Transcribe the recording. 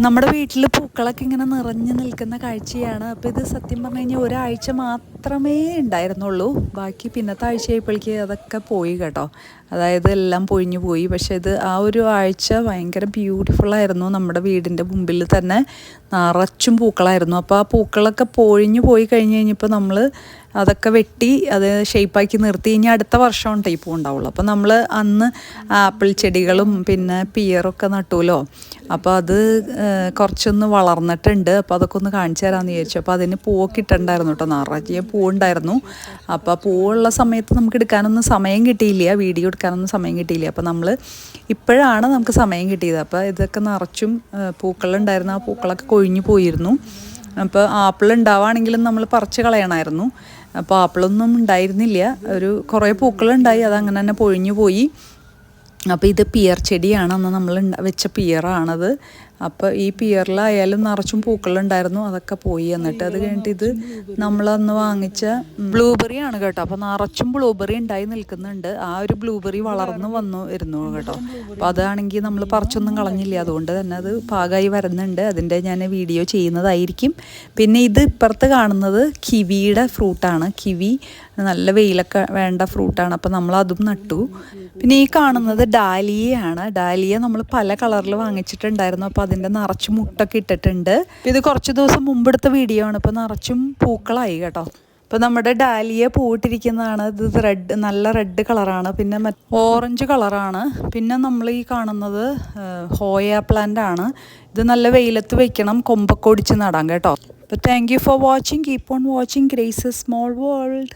നമ്മുടെ വീട്ടിൽ പൂക്കളൊക്കെ ഇങ്ങനെ നിറഞ്ഞു നിൽക്കുന്ന കാഴ്ചയാണ്. അപ്പോൾ ഇത് സത്യം പറഞ്ഞു കഴിഞ്ഞാൽ ഒരാഴ്ച മാത്രമേ ഉണ്ടായിരുന്നുള്ളൂ. ബാക്കി പിന്നത്തെ ആഴ്ചയായപ്പോഴേക്ക് അതൊക്കെ പോയി കേട്ടോ. അതായത് എല്ലാം പൊഴിഞ്ഞു പോയി. പക്ഷെ ഇത് ആ ഒരു ആഴ്ച ഭയങ്കര ബ്യൂട്ടിഫുൾ ആയിരുന്നു. നമ്മുടെ വീടിന്റെ മുമ്പിൽ തന്നെ നിറച്ചും പൂക്കളായിരുന്നു. അപ്പോൾ ആ പൂക്കളൊക്കെ പൊഴിഞ്ഞു പോയി കഴിഞ്ഞ് കഴിഞ്ഞപ്പോൾ നമ്മൾ അതൊക്കെ വെട്ടി അത് ഷേപ്പാക്കി നിർത്തി. ഇനി അടുത്ത വർഷം ടൈപ്പ് ഉണ്ടാവുള്ളൂ അപ്പോൾ നമ്മൾ അന്ന് ആപ്പിൾ ചെടികളും പിന്നെ പിയറൊക്കെ നട്ടുമല്ലോ അപ്പോൾ അത് കുറച്ചൊന്ന് കുറച്ചൊന്ന് വളർന്നിട്ടുണ്ട്. അപ്പോൾ അതൊക്കെ ഒന്ന് കാണിച്ചു തരാമെന്ന് വിചാരിച്ചു. അപ്പോൾ അതിന് പൂവൊക്കെ ഇട്ടുണ്ടായിരുന്നു കേട്ടോ. നിറയെ പൂവുണ്ടായിരുന്നു. അപ്പോൾ പൂവുള്ള സമയത്ത് നമുക്ക് എടുക്കാനൊന്നും സമയം കിട്ടിയില്ല. വീഡിയോ എടുക്കാനൊന്നും സമയം കിട്ടിയില്ല. അപ്പോൾ നമ്മൾ ഇപ്പോഴാണ് നമുക്ക് സമയം കിട്ടിയത്. അപ്പോൾ ഇതൊക്കെ നിറച്ചും പൂക്കളുണ്ടായിരുന്നു. ആ പൂക്കളൊക്കെ കൊഴിഞ്ഞു പോയിരുന്നു. അപ്പോൾ ആപ്പിൾ ഉണ്ടാവുകയാണെങ്കിലും നമ്മൾ പറിച്ച് കളയണമായിരുന്നു. അപ്പോൾ ആപ്പിളൊന്നും ഉണ്ടായിരുന്നില്ല. ഒരു കുറേ പൂക്കളുണ്ടായി. അത് അങ്ങനെ തന്നെ പൊഴിഞ്ഞു പോയി. അപ്പോൾ ഇത് പിയർ ചെടിയാണ്. അന്ന് നമ്മൾ വെച്ച പിയറാണത്. അപ്പോൾ ഈ പിയറിലായാലും നിറച്ചും പൂക്കളുണ്ടായിരുന്നു അതൊക്കെ പോയി എന്നിട്ട് അത് കഴിഞ്ഞിട്ട് ഇത് നമ്മളന്ന് വാങ്ങിച്ച ബ്ലൂബെറി ആണ് കേട്ടോ. അപ്പോൾ നിറച്ചും ബ്ലൂബെറി ഉണ്ടായി നിൽക്കുന്നുണ്ട്. ആ ഒരു ബ്ലൂബെറി വളർന്നു വന്നു ഇരുന്നു കേട്ടോ. അപ്പോൾ അതാണെങ്കിൽ നമ്മൾ പറിച്ചൊന്നും കളഞ്ഞില്ല. അതുകൊണ്ട് തന്നെ അത് പാകമായി വരുന്നുണ്ട്. അതിന്റെ ഞാൻ വീഡിയോ ചെയ്യുന്നതായിരിക്കും. പിന്നെ ഇത് ഇപ്പുറത്ത് കാണുന്നത് കിവിയുടെ ഫ്രൂട്ടാണ്. കിവി നല്ല വെയിലൊക്കെ വേണ്ട ഫ്രൂട്ടാണ്. അപ്പോൾ നമ്മൾ അതും നട്ടു. പിന്നെ ഈ കാണുന്നത് ഡാലിയയാണ്. ഡാലിയ നമ്മൾ പല കളറിൽ വാങ്ങിച്ചിട്ടുണ്ടായിരുന്നു. അപ്പോൾ അതിന്റെ നിറച്ച് മുട്ടൊക്കെ ഇട്ടിട്ടുണ്ട്. ഇത് കുറച്ച് ദിവസം മുമ്പെടുത്ത വീഡിയോ ആണ്. ഇപ്പോൾ നിറച്ചും പൂക്കളായി കേട്ടോ. ഇപ്പോൾ നമ്മുടെ ഡാലിയ പൂവിട്ടിരിക്കുന്നതാണ്. ഇത് റെഡ് നല്ല റെഡ് കളറാണ് പിന്നെ ഓറഞ്ച് കളറാണ് പിന്നെ നമ്മൾ ഈ കാണുന്നത് ഹോയ പ്ലാന്റ് ആണ്. ഇത് നല്ല വെയിലത്ത് വെക്കണം കൊമ്പൊക്കെ ഒടിച്ച് നടാം കേട്ടോ. അപ്പോൾ thank you for watching keep on watching grace small world